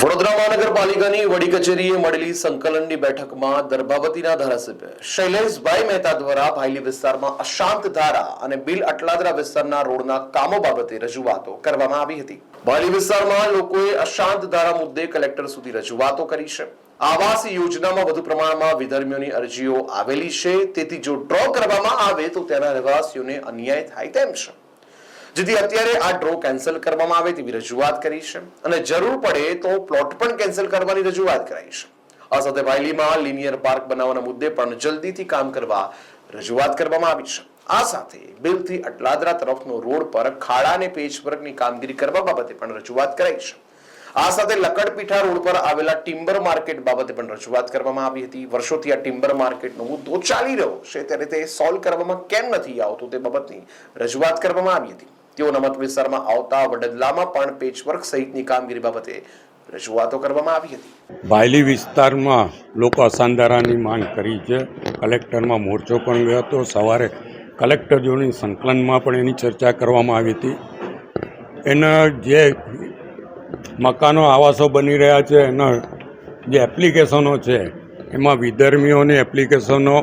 વડોદરા મહાનગરપાલિકાની વડી કચેરીએ મળેલી સંકલનની બેઠકમાં દર્ભાવતીના ધારાસભ્ય શૈલેષભાઈ મહેતા દ્વારા ભાયલી વિસ્તારમાં અશાંત ધારા અને બિલ અટલાદરા વિસ્તારના રોડના કામો બાબતે રજૂઆતો કરવામાં આવી હતી. ભાયલી વિસ્તારમાં લોકોએ અશાંત ધારા મુદ્દે કલેક્ટર સુધી રજૂઆતો કરી છે. આવાસ યોજનામાં વધુ પ્રમાણમાં વિધર્મીઓની અરજીઓ આવેલી છે. તેથી જો ડ્રો કરવામાં આવે તો તેના રહેવાસીઓને અન્યાય થાય તેમ છે. જેથી અત્યારે આ ડ્રો કેન્સલ કરવામાં આવે તેવી રજૂઆત કરી છે. અને જરૂર પડે તો પ્લોટ પણ કેન્સલ કરવાની રજૂઆત કરાઈ છે. આ સાથે વાયલીમાં લિનિયર પાર્ક બનાવવાના મુદ્દે પણ જલ્દીથી કામ કરવા રજૂઆત કરવામાં આવી છે. આ સાથે બિલથી અટલાદરા તરફનો રોડ પર ખાડા અને પેચવર્કની કામગીરી કરવા બાબતે પણ રજૂઆત કરાઈ છે. આ સાથે લકડપીઠા રોડ પર આવેલા ટિમ્બર માર્કેટ બાબતે પણ રજૂઆત કરવામાં આવી હતી. વર્ષોથી આ ટિમ્બર માર્કેટનો મુદ્દો ચાલી રહ્યો છે. ત્યારે તે સોલ્વ કરવામાં કેમ નથી આવતું તે બાબતની રજૂઆત કરવામાં આવી હતી. તેઓના મત વિસ્તારમાં આવતા વડદલામાં પણ પેચવર્ક સહિતની કામગીરી બાબતે રજૂઆતો કરવામાં આવી હતી. બાયલી વિસ્તારમાં લોકો અસાંધારાની માંગ કરી છે. કલેક્ટરમાં મોરચો પણ ગયો હતો. સવારે કલેક્ટરજોની સંકલનમાં પણ એની ચર્ચા કરવામાં આવી હતી. એના જે મકાનો આવાસો બની રહ્યા છે, એના જે એપ્લિકેશનો છે, એમાં વિધર્મીઓની એપ્લિકેશનો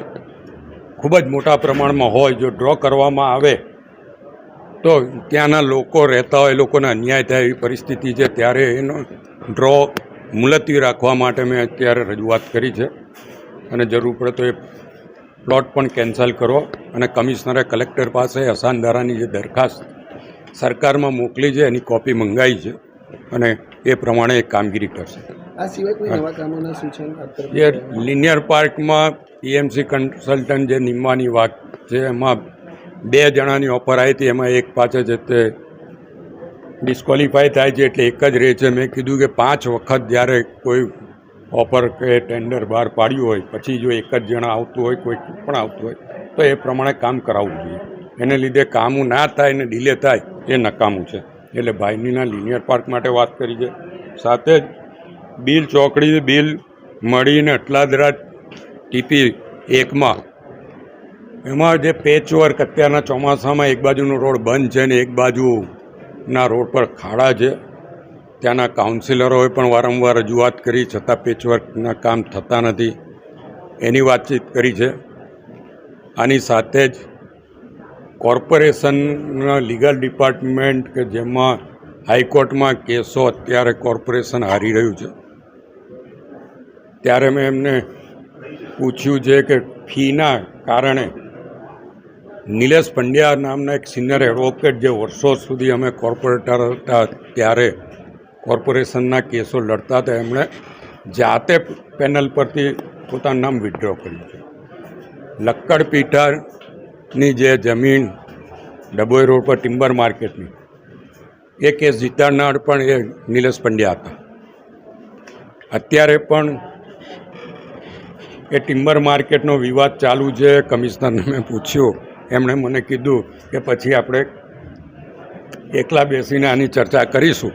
ખૂબ જ મોટા પ્રમાણમાં હોય, જો ડ્રો કરવામાં આવે તો ત્યાંના લોકો રહેતા હોય એ લોકોને અન્યાય થાય એવી પરિસ્થિતિ છે. ત્યારે એનો ડ્રો મુલતવી રાખવા માટે મેં અત્યારે રજૂઆત કરી છે. અને જરૂર પડે તો એ પ્લોટ પણ કેન્સલ કરો અને કમિશનરે કલેક્ટર પાસે અસાનધારાની જે દરખાસ્ત સરકારમાં મોકલી છે એની કોપી મંગાવી છે અને એ પ્રમાણે એ કામગીરી કરશે. જે લિનિયર પાર્કમાં પીએમસી કન્સલ્ટન્ટ જે નિમવાની વાત છે એમાં બે જણાની ઓફર આવી હતી, એમાં એક પાછળ છે તે ડિસ્કોલિફાય થાય છે એટલે એક જ રહે છે. મેં કીધું કે પાંચ વખત જ્યારે કોઈ ઓફર કે ટેન્ડર બહાર પાડ્યું હોય, પછી જો એક જ જણા આવતું હોય, કોઈ પણ આવતું હોય, તો એ પ્રમાણે કામ કરાવવું જોઈએ. એને લીધે કામું ના થાય ને ડિલે થાય, એ નકામું છે. એટલે ભાઈનીના લિનિયર પાર્ક માટે વાત કરી છે. સાથે જ બિલ ચોકડી બિલ મળીને અટલાદરા ટીપી એકમાં એમાં જે પેચવર્ક અત્યારના ચોમાસામાં એક બાજુનો રોડ બંધ છે ને એક બાજુના રોડ પર ખાડા છે. ત્યાંના કાઉન્સિલરોએ પણ વારંવાર રજૂઆત કરી, છતાં પેચવર્કના કામ થતા નથી. એની વાતચીત કરી છે. આની સાથે જ કોર્પોરેશનના લીગલ ડિપાર્ટમેન્ટ કે જેમાં હાઈકોર્ટમાં કેસો અત્યારે કોર્પોરેશન હારી રહ્યું છે. ત્યારે મેં એમને પૂછ્યું છે કે ફીના કારણે નિલેશ પંડ્યા નામના એક સિનિયર એડવોકેટ જે વર્ષો સુધી અમે કોર્પોરેટર હતા ત્યારે કોર્પોરેશનના કેસો લડતા હતા, એમણે જાતે પેનલ પરથી પોતાનું નામ વિડ્રો કર્યું છે. લક્કડ પીઠાની જે જમીન ડભોઈ રોડ પર ટિમ્બર માર્કેટની એ કેસ જીતાડનાર પણ એ નિલેશ પંડ્યા હતા. અત્યારે પણ એ ટિમ્બર માર્કેટનો વિવાદ ચાલુ છે, કમિશનરને મેં પૂછ્યું એમણે મને કીધું કે પછી આપણે એકલા બેસીને આની ચર્ચા કરીશું.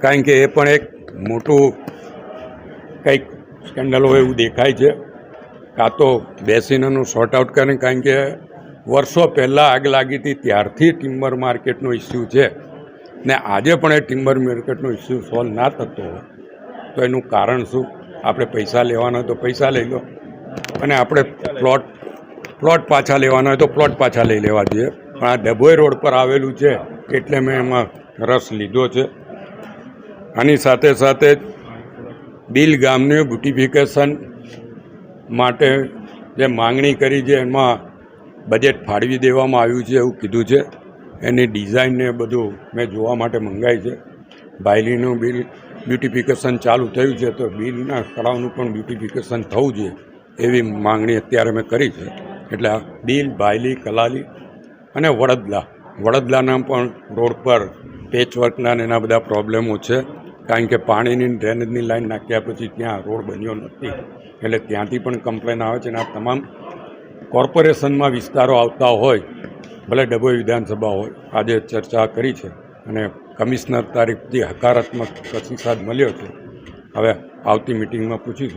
કારણ કે એ પણ એક મોટું કંઈક સ્કેન્ડલ હોય એવું દેખાય છે. કાં તો બેસીનેનું શોર્ટ આઉટ કરીને, કારણ કે વર્ષો પહેલાં આગ લાગી હતી, ત્યારથી ટિમ્બર માર્કેટનો ઇસ્યુ છે. ને આજે પણ એ ટિમ્બર માર્કેટનો ઇસ્યુ સોલ્વ ના થતો હોય, તો એનું કારણ શું? આપણે પૈસા લેવાના તો પૈસા લઈ લો. અને આપણે પ્લોટ પ્લોટ પાછા લેવાના હોય તો પ્લોટ પાછા લઈ લેવા જોઈએ. પણ આ ડભોઈ રોડ પર આવેલું છે એટલે મેં એમાં રસ લીધો છે. આની સાથે સાથે બિલ ગામને બ્યુટિફિકેશન માટે જે માંગણી કરી છે એમાં બજેટ ફાળવી દેવામાં આવ્યું છે એવું કીધું છે. એની ડિઝાઇનને બધું મેં જોવા માટે મંગાવી છે. બાયલીનું બિલ બ્યુટિફિકેશન ચાલુ થયું છે તો બિલના તળાવનું પણ બ્યુટિફિકેશન થવું જોઈએ એવી માંગણી અત્યારે મેં કરી છે. એટલે બિલ, બાયલી, કલાલી અને વડદલા. વડદલાના પણ રોડ પર પેચવર્કના એના બધા પ્રોબ્લેમો છે. કારણ કે પાણીની ડ્રેનેજની લાઈન નાખ્યા પછી ત્યાં રોડ બન્યો નથી. એટલે ત્યાંથી પણ કમ્પ્લેન આવે છે અને આ તમામ કોર્પોરેશનમાં વિસ્તારો આવતા હોય, ભલે ડભોઈ વિધાનસભા હોય, આજે ચર્ચા કરી છે અને કમિશનર તારીખથી હકારાત્મક પ્રતિસાદ મળ્યો છે. હવે આવતી મિટિંગમાં પૂછીશું.